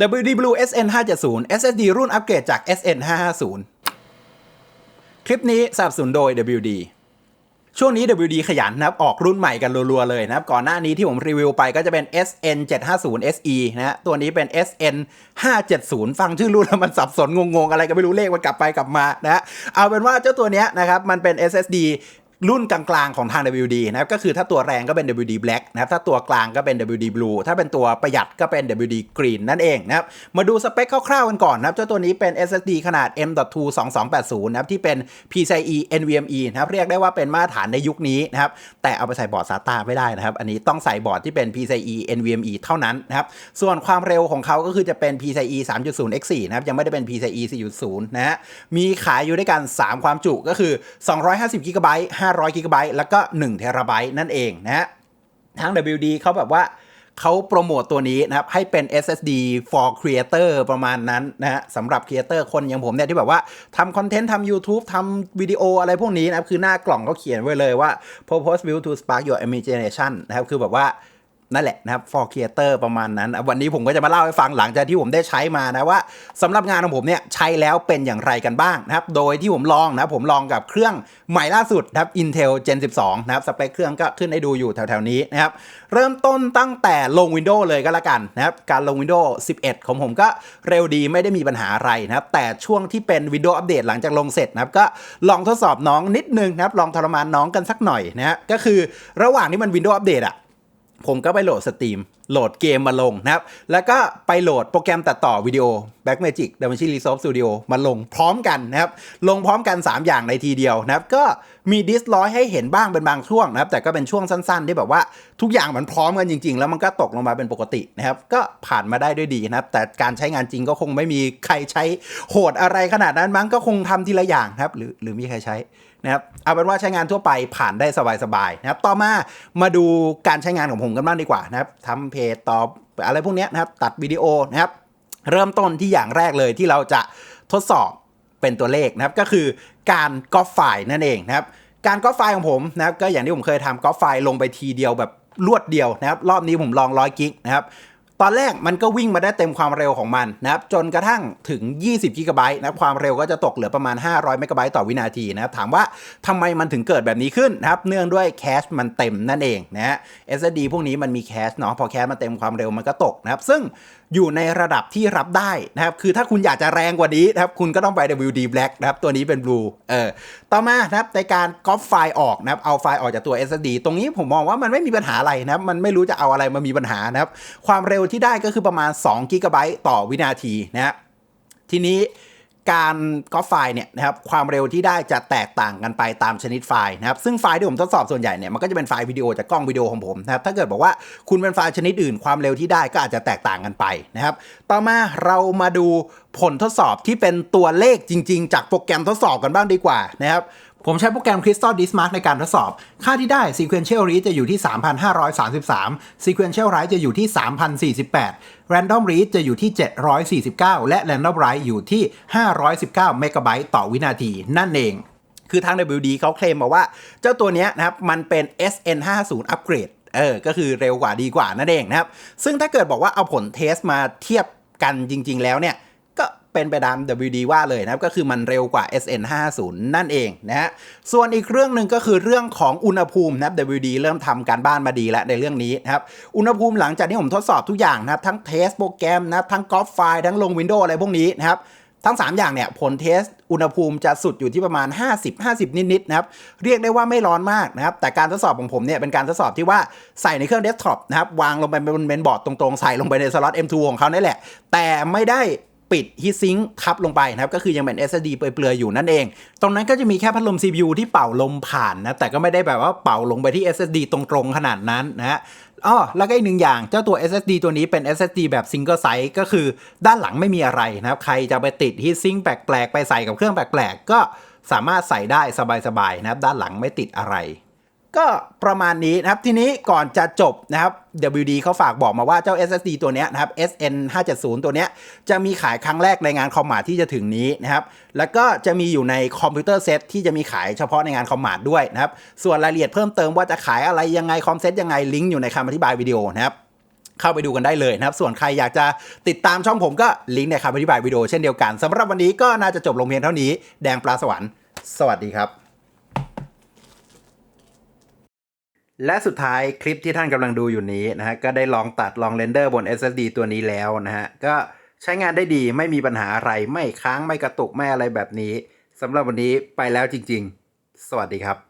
WD Blue SN 570 SSD รุ่นอัปเกรดจาก SN 550 คลิปนี้สนับสนุนโดย WD ช่วงนี้ WD ขยันนะครับ ออกรุ่นใหม่กันรัวๆเลยนะครับ ก่อนหน้านี้ที่ผมรีวิวไปก็จะเป็น SN 750 SE นะฮะตัวนี้เป็น SN 570 ฟังชื่อรุ่นแล้วมันสับสนงงๆ อะไรก็ไม่รู้เลขมันกลับไปกลับมานะฮะเอาเป็นว่าเจ้าตัวเนี้ยนะครับ มันเป็น SSD รุ่นกลางๆของทาง WD นะครับก็คือถ้าตัวแรงก็เป็น WD Black นะครับถ้าตัวกลางก็เป็น WD Blue ถ้าเป็นตัวประหยัดก็เป็น WD Green นั่นเองนะครับมาดูสเปคคร่าวๆกันก่อนนะครับเจ้าตัวนี้เป็น SSD ขนาด M.2 2280นะครับที่เป็น PCIe NVMe นะครับเรียกได้ว่าเป็นมาตรฐานในยุคนี้นะครับแต่เอาไปใส่บอร์ด SATA ไม่ได้นะครับ อันนี้ต้องใส่บอร์ดที่เป็น PCIe NVMe เท่านั้นนะครับส่วนความเร็วของเขาก็คือจะเป็น PCIe 3.0 X4 นะครับยังไม่ได้เป็น PCIe 4.0นะฮะมีขายอยู่ด้วยกัน 3 ความจุก็คือ 250 GB 500 GB แล้วก็1 t b นั่นเองนะฮะทาง WD เขาแบบว่าเขาโปรโมตตัวนี้นะครับ ให้เป็น SSD for creator ประมาณนั้นนะฮะสำหรับ creator คนอย่างผมเนี่ยที่แบบว่าทำคอนเทนต์ทำ YouTube ทำวิดีโออะไรพวกนี้นะครับ คือหน้ากล่องเขาเขียนไว้เลยว่า purpose built to spark your imagination นะครับ คือแบบว่า นั่นแหละนะครับ for creator ประมาณนั้น วันนี้ผมก็จะมาเล่าให้ฟังหลังจากที่ผมได้ใช้มานะว่าสำหรับงานของผมเนี่ยใช้แล้วเป็นอย่างไรกันบ้างนะครับ โดยที่ผมลองนะผมลองกับเครื่องใหม่ล่าสุดนะครับ Intel Gen 12 นะครับ สเปคเครื่องก็ขึ้นให้ดูอยู่แถวๆนี้นะครับ เริ่มต้นตั้งแต่ลง Windows เลยก็แล้วกันนะครับ การลง Windows 11 ของผมก็เร็วดีไม่ได้มีปัญหาอะไรนะครับ แต่ช่วงที่เป็น Windows อัปเดตหลังจากลงเสร็จนะครับก็ลองทดสอบน้องนิดนึงนะครับลองทรมานน้องกันสักหน่อยนะฮะก็คือระหว่างที่มัน Windows อัปเดตอะ ผมก็ไปโหลดสตรีม โหลดเกมมาลงนะครับ แล้วก็ไปโหลดโปรแกรมตัดต่อวิดีโอ Blackmagic DaVinci Resolve Studio มาลงพร้อมกันนะครับ ลงพร้อมกัน 3 อย่างในทีเดียวนะครับ ก็มีดิสร้อยให้เห็นบ้างเป็นบางช่วงนะครับ แต่ก็เป็นช่วงสั้นๆ ที่แบบว่าทุกอย่างมันพร้อมกันจริง ๆ แล้วมันก็ตกลงมาเป็นปกตินะครับ ก็ผ่านมาได้ด้วยดีนะครับ แต่การใช้งานจริงก็คงไม่มีใครใช้โหดอะไรขนาดนั้นมั้ง ก็คงทำทีละอย่างครับ หรือหรือมีใครใช้นะครับ เอาเป็นว่าใช้งานทั่วไปผ่านได้สบายๆนะครับ ต่อมามาดูการใช้งานของผมกันบ้างดีกว่านะครับทำเพจตอบอะไรพวกนี้นะครับ ตัดวิดีโอนะครับ เริ่มต้นที่อย่างแรกเลยที่เราจะทดสอบเป็นตัวเลขนะครับ ก็คือการก๊อปไฟล์นั่นเองนะครับ การก๊อปไฟล์ของผมนะครับ ก็อย่างที่ผมเคยทำก๊อปไฟล์ลงไปทีเดียวแบบรวดเดียวนะครับ รอบนี้ผมลองร้อยกิกนะครับ ตอนแรกมันก็วิ่งมาได้เต็มความเร็วของมันนะครับจนกระทั่งถึง 20 กิกะไบต์นะครับความเร็วก็จะตกเหลือประมาณ 500 เมกะไบต์ต่อวินาทีนะครับถามว่าทำไมมันถึงเกิดแบบนี้ขึ้นนะครับเนื่องด้วยแคชมันเต็มนั่นเองนะฮะ SSD พวกนี้มันมีแคชเนาะพอแคชมันเต็มความเร็วมันก็ตกนะครับซึ่งอยู่ในระดับที่รับได้นะครับคือถ้าคุณอยากจะแรงกว่านี้นะครับคุณก็ต้องไป WD Black นะครับตัวนี้เป็น Blue เออต่อมานะครับในการก๊อปไฟล์ออกนะครับเอาไฟล์ออกจากตัว SSD ตรงนี้ผมมองว่ามันไม่มีปัญหาอะไรนะครับมันไม่รู้จะเอาอะไรมามีปัญหานะครับความเร็วที่ได้ก็คือประมาณ2กิกะไบต์ต่อวินาทีนะฮะทีนี้การก๊อปไฟล์เนี่ยนะครับความเร็วที่ได้จะแตกต่างกันไปตามชนิดไฟล์นะครับซึ่งไฟล์ที่ผมทดสอบส่วนใหญ่เนี่ยมันก็จะเป็นไฟล์วิดีโอจากกล้องวิดีโอของผมนะครับถ้าเกิดบอกว่าคุณเป็นไฟล์ชนิดอื่น ความเร็วที่ได้ก็อาจจะแตกต่างกันไปนะครับต่อมาเรามาดูผลทดสอบที่เป็นตัวเลขจริง ๆ จากโปรแกรมทดสอบกันบ้างดีกว่านะครับ ผมใช้โปรแกรม Crystal Dismark ในการทดสอบ ค่าที่ได้ Sequential Read จะอยู่ที่ 3,533 Sequential Write จะอยู่ที่ 3,048 Random Read จะอยู่ที่ 749 และ Random Write อยู่ที่ 519 เมกะไบต์ต่อวินาที นั่นเอง คือทาง WD เขาเคลมมาว่า เจ้าตัวเนี้ยนะครับ มันเป็น SN50 Upgrade เออ ก็คือเร็วกว่าดีกว่านั่นเองนะครับ ซึ่งถ้าเกิดบอกว่าเอาผลเทสมาเทียบกันจริง ๆ แล้วเนี่ย เป็นไปตาม WD ว่าเลยนะครับ ก็คือมันเร็วกว่า SN50 นั่นเองนะฮะ ส่วนอีกเรื่องหนึ่งก็คือเรื่องของอุณหภูมินะครับ WD เริ่มทำการบ้านมาดีแล้วในเรื่องนี้นะครับ อุณหภูมิหลังจากที่ผมทดสอบทุกอย่างนะครับ ทั้งเทสโปรแกรมนะครับ ทั้งกอล์ฟไฟล์ ทั้งลง Windows อะไรพวกนี้นะครับทั้ง 3 อย่างเนี่ยผลเทสอุณหภูมิจะสุดอยู่ที่ประมาณ 50 50 นิดๆนะครับเรียกได้ว่าไม่ร้อนมากนะครับแต่การทดสอบของผมเนี่ยเป็นการทดสอบที่ว่าใส่ในเครื่องเดสก์ท็อปนะครับวางลงไปบนเมนบอร์ดตรงๆ ใส่ลงไปในสล็อต M2 ของเขานี่แหละ แต่ไม่ได้ ปิดฮีทซิงค์ทับลงไปนะครับ ก็คือยังเป็น SSD เปลือยๆอยู่นั่นเอง ตรงนั้นก็จะมีแค่พัดลม CPU ที่เป่าลมผ่านนะ แต่ก็ไม่ได้แบบว่าเป่าลงไปที่ SSD ตรงๆ ขนาดนั้นนะฮะอ๋อแล้วก็อีกหนึ่งอย่างเจ้าตัว SSD ตัวนี้เป็น SSD แบบ Single Site ก็คือด้านหลังไม่มีอะไรนะครับ ใครจะไปติดฮีทซิงค์แปลกๆ ไปใส่กับเครื่องแปลกๆ ก็สามารถใส่ได้สบายๆนะครับ ด้านหลังไม่ติดอะไร ก็ประมาณนี้นะครับ ทีนี้ก่อนจะจบนะครับ WD เขาฝากบอกมาว่าเจ้า SSD ตัวนี้นะครับ SN 570ตัวนี้จะมีขายครั้งแรกในงานคอมมาที่จะถึงนี้นะครับ แล้วก็จะมีอยู่ในคอมพิวเตอร์เซตที่จะมีขายเฉพาะในงานคอมมาด้วยนะครับ ส่วนรายละเอียดเพิ่มเติมว่าจะขายอะไรยังไงคอมเซตยังไงลิงก์อยู่ในคำอธิบายวิดีโอนะครับเข้าไปดูกันได้เลยนะครับ ส่วนใครอยากจะติดตามช่องผมก็ลิงก์ในคำอธิบายวิดีโอเช่นเดียวกันสำหรับวันนี้ก็น่าจะจบลงเพียงเท่านี้แดงปลาสวรรค์สวัสดีครับ และสุดท้ายคลิปที่ท่านกำลังดูอยู่นี้นะฮะก็ได้ลองตัดลองเรนเดอร์บน SSD ตัวนี้แล้วนะฮะก็ใช้งานได้ดีไม่มีปัญหาอะไร ไม่ค้างไม่กระตุกไม่อะไรแบบนี้สำหรับวันนี้ไปแล้วจริง ๆ สวัสดีครับ